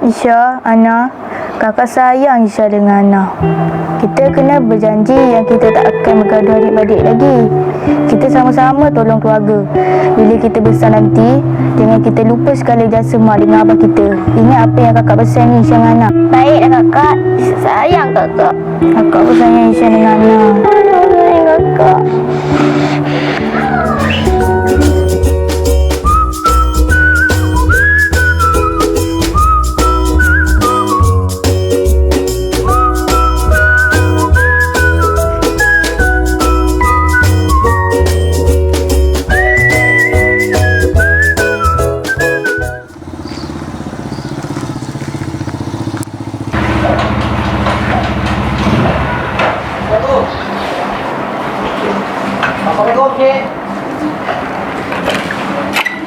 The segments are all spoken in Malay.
Isya, Ana, kakak sayang Isya dengan Ana. Kita kena berjanji yang kita tak akan bergaduh adik-beradik lagi. Kita sama-sama tolong keluarga. Bila kita besar nanti, jangan kita lupa sekali jasa mak dengan abah kita. Ingat apa yang kakak pesan ni Isya dengan Ana. Baiklah kakak. Sayang kakak. Kakak pun sayang Isya dengan Ana. Sayang kakak.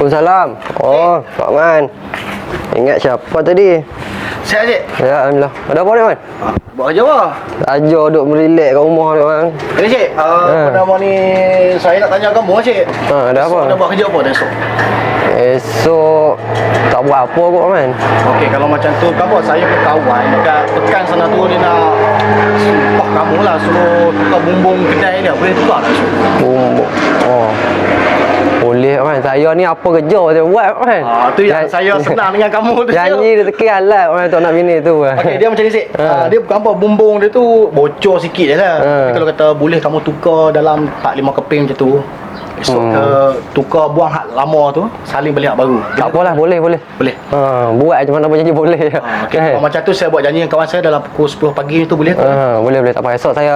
Waalaikumsalam. Oh, Pak Man. Ingat siapa tadi? Sihat, Cik? Ya, Alhamdulillah. Ada apa ni, Man? Buat kerja apa? Saja duduk merilek kat rumah ni, Man. Ini, Cik. Uh, Ha. Apa nama ni? Saya nak tanya kamu, Cik. Ha, ada apa? Esok Nak buat kerja apa esok? Esok tak buat apa kot, Man. Okey, kalau macam tu, kamu saya pun kawan dekat tekan sana tu dia nak sumpah kamu lah suruh tukar bumbung kedai dia. Boleh tukar tak? esok? Bumbuk. Oh. Boleh, Man. Saya ni apa kerja saya buat, Man. Ah, tu yang saya senang dengan kamu tu. Janji dia teki alat, Man. Tak nak bini tu. Okey, dia macam ni, Cik. Ha. Ah, dia bukan apa, bumbung dia tu bocor sikit je lah. Ha. Tapi kalau kata boleh kamu tukar dalam 4-5 keping macam tu, esok Hmm. ke tukar buang hak lama tu, salin balik hak baru. Tak apalah, boleh, boleh. Boleh. Ha, buat je mana apa janji boleh. Ha, okay. Kan? Kalau macam tu saya buat janji dengan kawan saya dalam pukul 10 pagi tu boleh ke? Ha, boleh boleh tak apa. Esok saya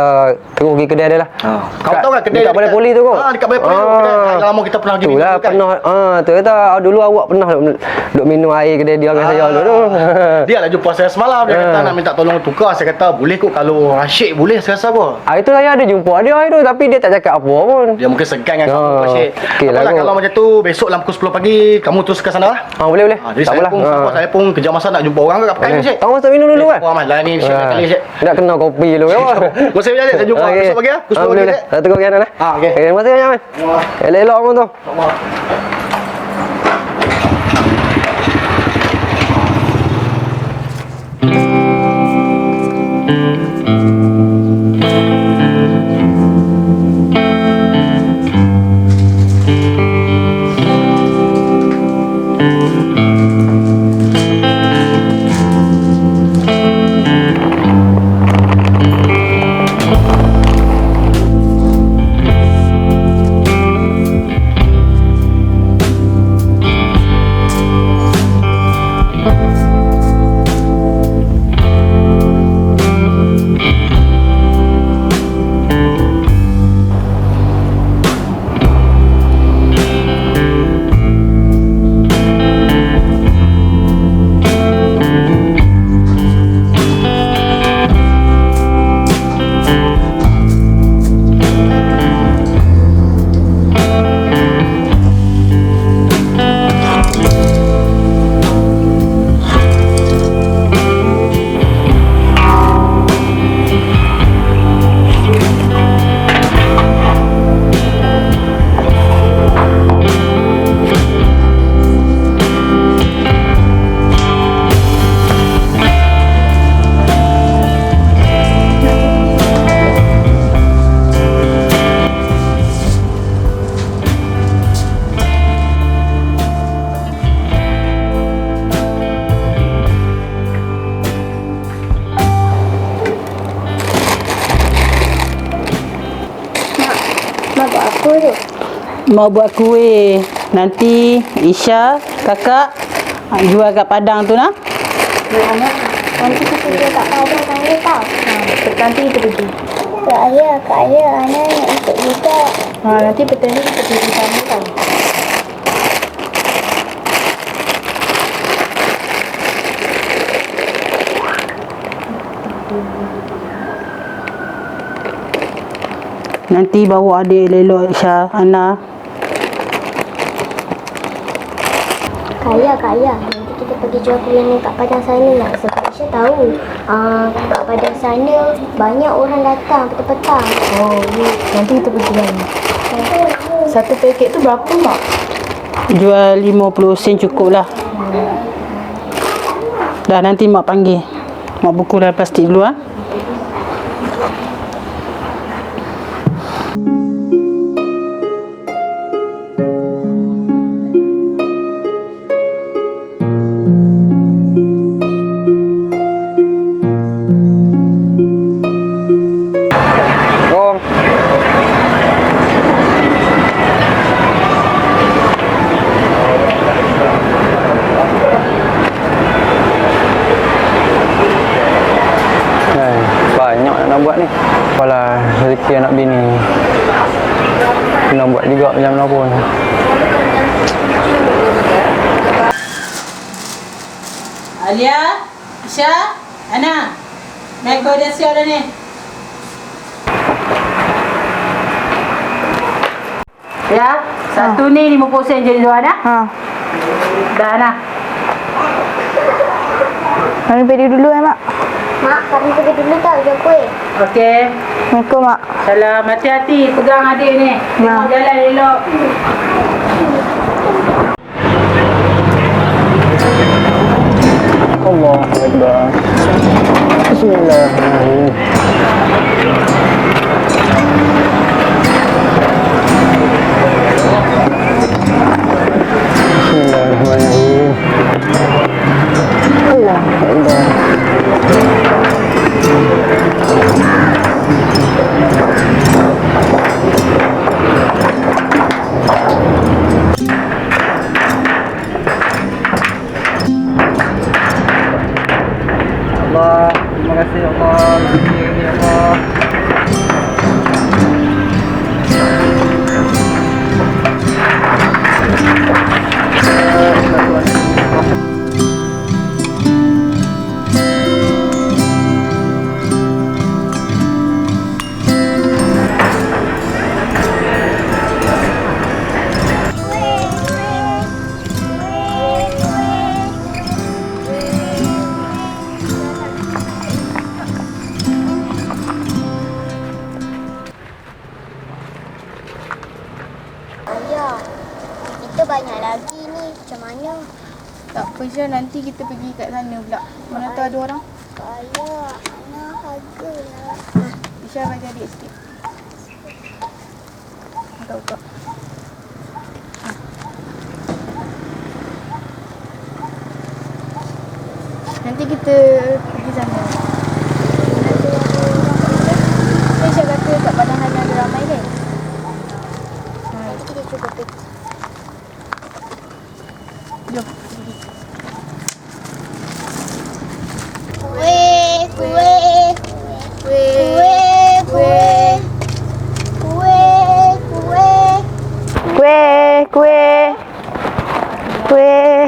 terus pergi kedai dia lah. Ha. Kau tahu kan kedai dekat balai poli tu kok? Ha, dekat balai poli tu. Ah. Kedai lama kita pernah pergi Itulah minum tu kan? pernah ah tu kata ah, dulu awak pernah duk, duk minum air kedai dia dengan saya dulu. Dia lah jumpa saya semalam dia kata nak minta tolong tukar saya kata boleh kot kalau Rashid boleh saya rasa apa Ah itu saya ada jumpa dia hari tu tapi dia tak cakap apa pun. dia mungkin segan dengan Oh, okey lah Apalah kot. kalau macam tu besok dalam pukul 10 pagi kamu terus ke sana lah Ah boleh boleh. ha, jadi tak saya apalah. pun, Ah. saya pun kerja masa nak jumpa orang ke kat pekan ni Syed Kau masuk minum dulu kan? Wah mas lah ni Syed Ah. kali Nak kena kopi dulu. Gua saya berjalan saya jumpa besok pagi ya pukul 10 Ah, pagi Saya tunggu kian lah. Ah, okey. Terima kasih banyak man. Elok-elok pun tu. Apa tu? Mau buat kuih. Nanti Isya, kakak jual kat Padang tu nak. Nanti kita dia tak ada kan dia tahu. Ha, nanti kita pergi. Kak Ayah, Kak Ayah, Ana nak ikut juga. Ha, nanti petang ni kita pergi sana tau. Nanti bawa adik lelok Isya, Ana. Kak Ayah. Nanti kita pergi jual kuih ni kat Padang sana nak. Sebab Aisyah tahu. Uh, kat Padang sana banyak orang datang petang-petang. Oh, nanti kita pergi sana. Satu paket tu berapa mak? Jual 50 sen cukup lah. Dah nanti mak panggil. Mak buku dalam plastik dulu ah. Assalamualaikum. Banyak nak buat ni. Kepala rezeki anak bini. Kena buat juga macam mana pun. Alia, Isha, Ana. Naik kau dia siap dah ni. Ya, satu ni 50 sen jadi dua dah. Ha. Dah nah. Kami pergi dulu eh, Mak. Mak, kami pergi dulu tau jual kuih. Okey. Assalamualaikum, Mak. Salam, hati-hati pegang adik ni. Tengok Ya. jalan elok. Allah Akbar. Bismillahirrahmanirrahim. Banyak lagi ni. Macam mana? Tak apa, Syah. Nanti kita pergi kat sana pula. Mana tahu ada orang. Ayah, Ana harga lah. Syah bagi adik sikit. Buka, buka. Nanti kita pergi sana. Kan Syah kata kat Padang Hanya ada ramai kan? Nanti kita cuba pergi. Jom. Kuih, kuih. Kuih, kuih. Kuih, kuih. Kuih, kuih. Kuih.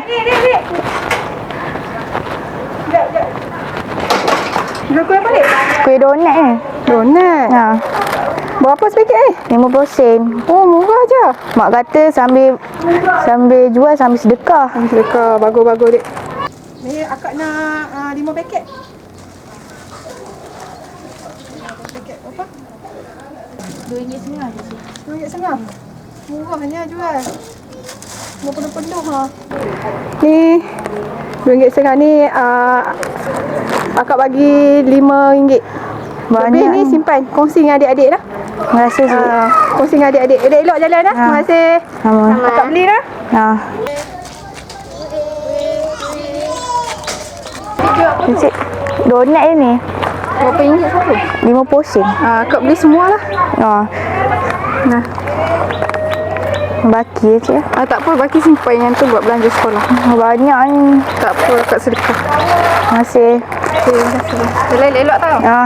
Kuih donat eh. Donat. Ha, Berapa sepikit eh? 50 sen. Oh, murah je. Mak kata sambil sambil jual sambil sedekah. Sedekah. Bagus-bagus, dek. Ni akak nak uh, lima paket. Paket berapa? RM2.5 je. RM2 setengah. Murahnya jual. Semua penuh-penuh ha. Ni RM2 setengah ni uh, akak bagi RM5. Banyak Lebih ni simpan. Kongsi dengan adik-adik lah. Terima kasih cik. Uh, kongsi dengan adik-adik. Elok-elok jalan lah. Ha. Terima kasih. Sama. Akak beli dah. Ha. Cik, donat ni ni Berapa ringgit satu? 50 sen. Uh, akak beli semua lah. Ha. Nah. Baki ya cik. Ah, tak apa, baki simpan yang tu buat belanja sekolah. Banyak ni. Tak apa, kat sedekah. Terima kasih. Terima kasih. Elok tau. Ha.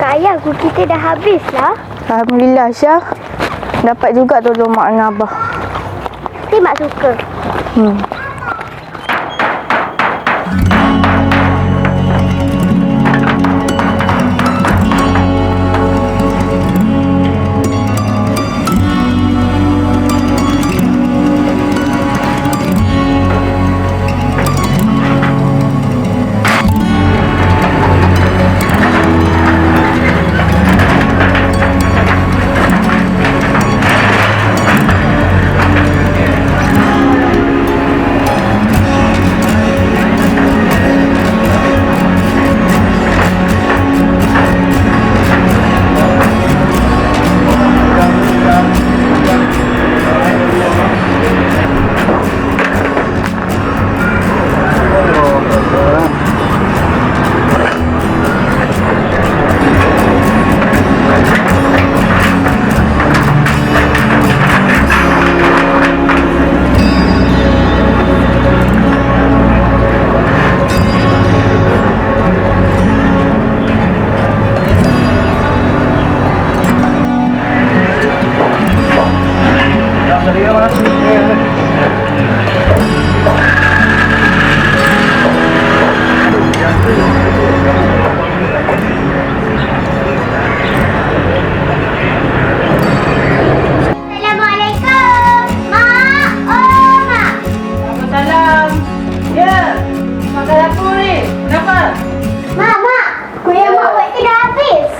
Kak Ayah, guru kita dah habis lah. Alhamdulillah Syah. Dapat juga tolong mak dengan abah. Mesti mak suka. Hmm.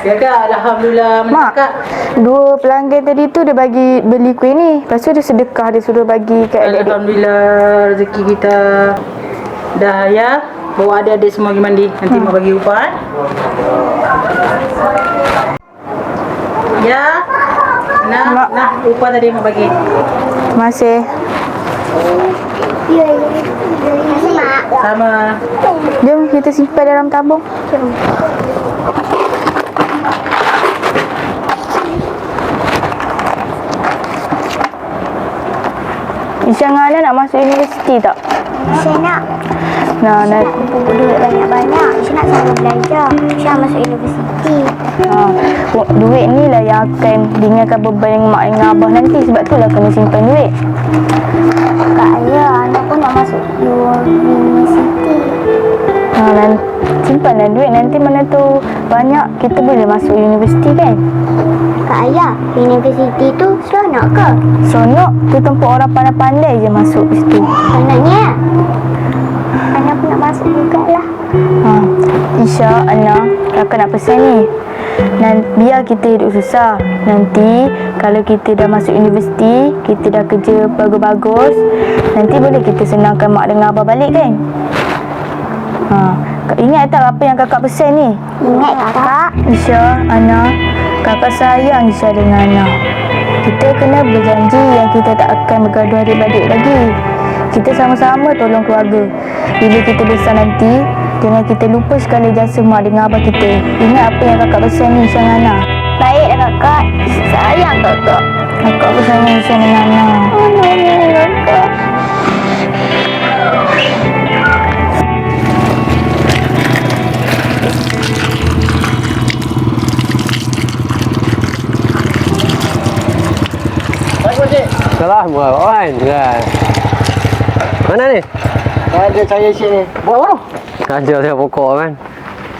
Ya Alhamdulillah Mak. Dua pelanggan tadi tu Dia bagi beli kuih ni. Lepas tu dia sedekah Dia suruh bagi kat adik Alhamdulillah Rezeki kita Dah ya. Bawa adik-adik semua pergi mandi. Nanti hmm. mau bagi upah. Eh. Ya. Nah Mak. Nah upah tadi mau bagi. Terima kasih. Ya ya. Sama. Jom kita simpan dalam tabung. Isya dengan Ana nak masuk universiti tak? Saya nak Nah, nak kumpul duit banyak-banyak. Saya nak selalu belajar. Saya masuk universiti. ha, duit ni lah yang akan ringankan beban yang mak dengan abah nanti sebab tu lah kena simpan duit. Simpanlah duit nanti mana tu banyak kita boleh masuk universiti kan? Kak Ayah, universiti tu seronok ke? Seronok tu tempat orang pandai-pandai je masuk situ. Sebenarnya, anak pun nak masuk jugalah. Ha, Isya, Ana, kakak nak pesan ni. Dan biar kita hidup susah. Nanti kalau kita dah masuk universiti, kita dah kerja bagus-bagus, nanti boleh kita senangkan mak dengan abah balik kan? Ha, ingat tak apa yang kakak pesan ni? Ingat kakak? Isya, Ana, kakak sayang Isya dengan Ana. Kita kena berjanji yang kita tak akan bergaduh adik-adik lagi. Kita sama-sama tolong keluarga. Bila kita besar nanti, jangan kita lupa sekali jasa mak dengan abah kita. Ingat apa yang kakak pesan ni Isya dengan Ana. Baiklah kakak. Sayang kakak. Kakak sayang Isya dengan Ana. Oh, no, kakak. Salah mula kan. Kan. Mana ni? Ada saya sini. Buat apa tu? Kerja saya pokok kan.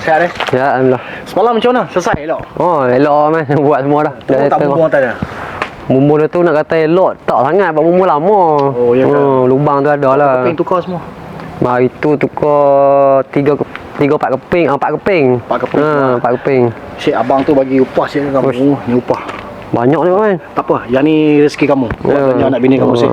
Sihat eh. Ya, alhamdulillah. Semalam macam mana? Selesai elok. Oh, elok man buat semua dah. Oh, tak bubuh atas dah. Bumbu dia tu nak kata elok tak sangat buat bumbu lama. Oh, ya? Hmm, lubang tu ada lah. Keping tukar semua. Bah itu tukar tiga tiga empat keping, ah, empat keping. Empat keping. Ha, empat keping. Syek abang tu bagi upah kamu. Uish. Oh, ni upah. Banyak ni kan. Tak apa, yang ni rezeki kamu. Kau Ya. yeah. anak bini kamu syek.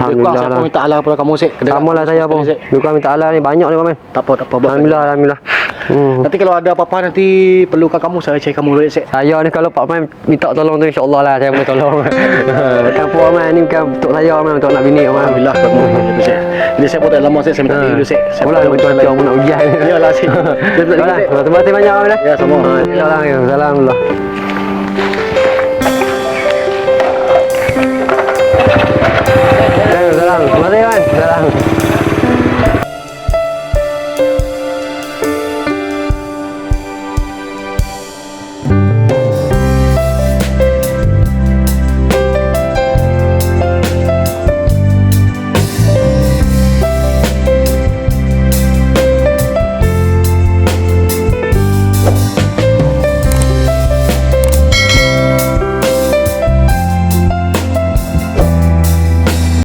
Alhamdulillah. Saya lah. minta Allah pada kamu. Kedengar Sama lah saya pun. Bukan minta Allah ni banyak ni kan. Tak apa, tak apa. Alhamdulillah, alhamdulillah. Hmm. Nanti kalau ada apa-apa nanti perlukan kamu saya cari kamu syek. Saya ni kalau Pak Man minta tolong tu insya-Allah lah saya boleh tolong. bukan puan Man ni bukan untuk saya Man untuk nak bini Man. Alhamdulillah kamu. Jadi saya pun tak lama saya minta dulu syek. Saya pun nak salah. betul nak ujian. Yalah syek. Saya minta diri, Yalah, Syek. terima kasih banyak Man. Ya, sama. Ha, Salam. Eh, Salam, terima kasih Man. Salam.